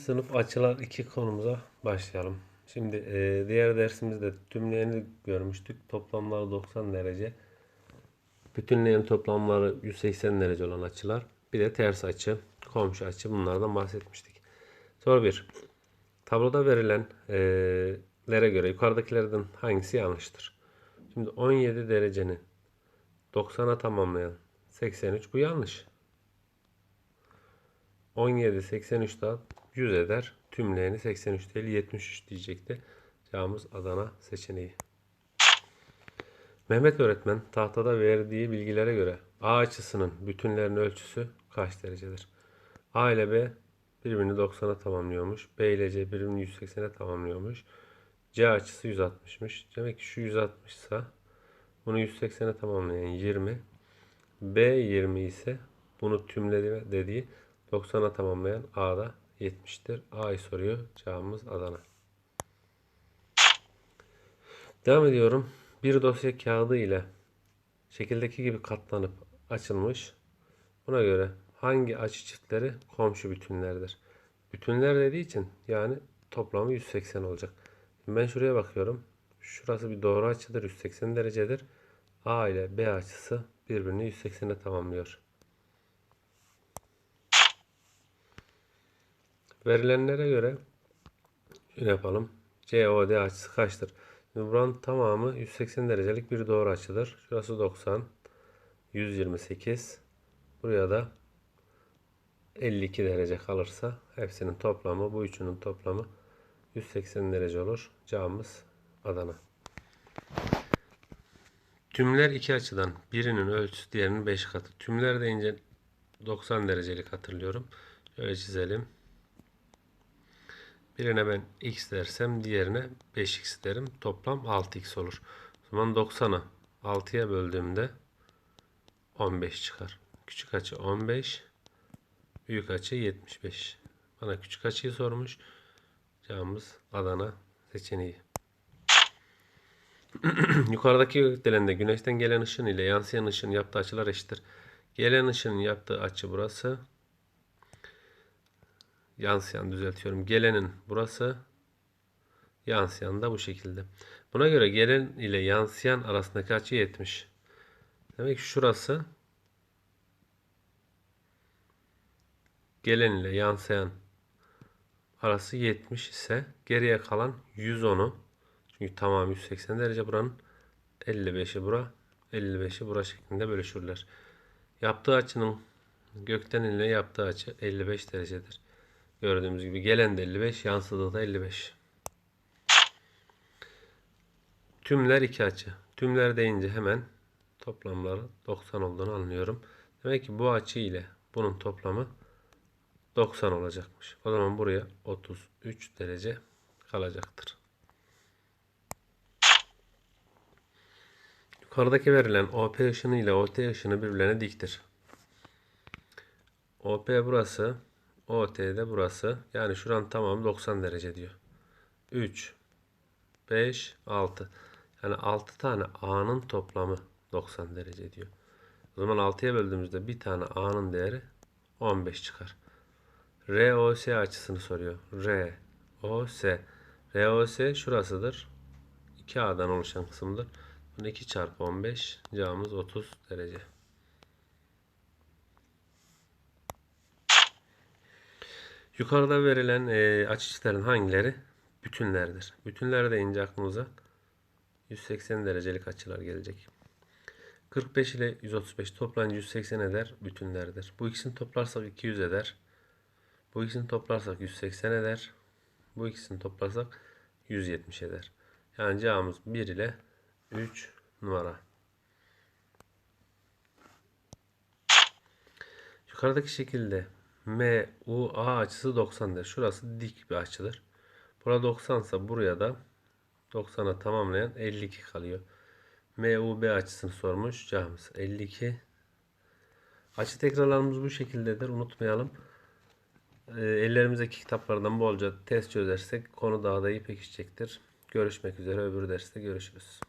Sınıf açılar 2 konumuza başlayalım. Şimdi e, diğer dersimizde tümleyeni görmüştük. Toplamları 90 derece. Bütünleyen toplamları 180 derece olan açılar. Bir de ters açı, komşu açı bunlardan bahsetmiştik. Soru 1. Tabloda verilenlere göre yukarıdakilerden hangisi yanlıştır? Şimdi 17 derecenin 90'a tamamlayan 83 bu yanlış. 17 83 daha 100 eder. Tümleyeni 83 değil 73 diyecekti. Cevabımız Adana seçeneği. Mehmet öğretmen tahtada verdiği bilgilere göre A açısının bütünlerinin ölçüsü kaç derecedir? A ile B birbirini 90'a tamamlıyormuş. B ile C birbirini 180'e tamamlıyormuş. C açısı 160'mış. Demek ki şu 160 ise bunu 180'e tamamlayan 20. B 20 ise bunu tümledi dediği 90'a tamamlayan A'da 70'tir. A'yı soruyor. Cevabımız Adana. Devam ediyorum. Bir dosya kağıdı ile şekildeki gibi katlanıp açılmış. Buna göre hangi açı çiftleri komşu bütünlerdir? Bütünler dediği için yani toplamı 180 olacak. Ben şuraya bakıyorum. Şurası bir doğru açıdır. 180 derecedir. A ile B açısı birbirini 180'e tamamlıyor. Verilenlere göre şöyle yapalım. COD açısı kaçtır? Şimdi buranın tamamı 180 derecelik bir doğru açıdır. Şurası 90. 128. Buraya da 52 derece kalırsa hepsinin toplamı bu üçünün toplamı 180 derece olur. Cevabımız Adana. Tümler iki açıdan birinin ölçüsü diğerinin 5 katı. Tümler deyince 90 derecelik hatırlıyorum. Şöyle çizelim. Birine ben x dersem diğerine 5x derim. Toplam 6x olur. O zaman 90'ı 6'ya böldüğümde 15 çıkar. Küçük açı 15. Büyük açı 75. Bana küçük açıyı sormuş. Cevabımız Adana seçeneği. Yukarıdaki gökdelende güneşten gelen ışın ile yansıyan ışın yaptığı açılar eşittir. Gelen ışının yaptığı açı burası. Yansıyan düzeltiyorum. Gelenin burası. Yansıyan da bu şekilde. Buna göre gelen ile yansıyan arasındaki açı 70. Demek ki şurası gelen ile yansıyan arası 70 ise geriye kalan 110'u çünkü tamam 180 derece buranın 55'i bura 55'i bura şeklinde bölüşürler. Yaptığı açının gökten ile yaptığı açı 55 derecedir. Gördüğümüz gibi gelen de 55, yansıdığı da 55. Tümler iki açı. Tümler deyince hemen toplamları 90 olduğunu anlıyorum. Demek ki bu açı ile bunun toplamı 90 olacakmış. O zaman buraya 33 derece kalacaktır. Yukarıdaki verilen OP ışını ile OT ışını birbirlerine diktir. OP burası, OT de burası. Yani şuran tamam 90 derece diyor. 3, 5, 6. Yani 6 tane A'nın toplamı 90 derece diyor. O zaman 6'ya böldüğümüzde bir tane A'nın değeri 15 çıkar. ROS açısını soruyor. ROS. ROS şurasıdır. 2A'dan oluşan kısımdır. 2 çarpı 15 cevabımız 30 derece. Yukarıda verilen e, açıçların hangileri bütünlerdir? Bütünler deyince aklımıza 180 derecelik açılar gelecek. 45 ile 135 toplanınca 180 eder bütünlerdir. Bu ikisini toplarsak 200 eder. Bu ikisini toplarsak 180 eder. Bu ikisini toplarsak 170 eder. Yani cevabımız 1 ile 3 numara. Yukarıdaki şekilde MUA açısı 90'dır. Şurası dik bir açıdır. Burada 90 ise buraya da 90'a tamamlayan 52 kalıyor. MUB açısını sormuş. Cevabımız 52. Açı tekrarlarımız bu şekildedir. Unutmayalım. E, ellerimizdeki kitaplardan bolca test çözersek konu daha da iyi pekişecektir. Görüşmek üzere öbür derste görüşürüz.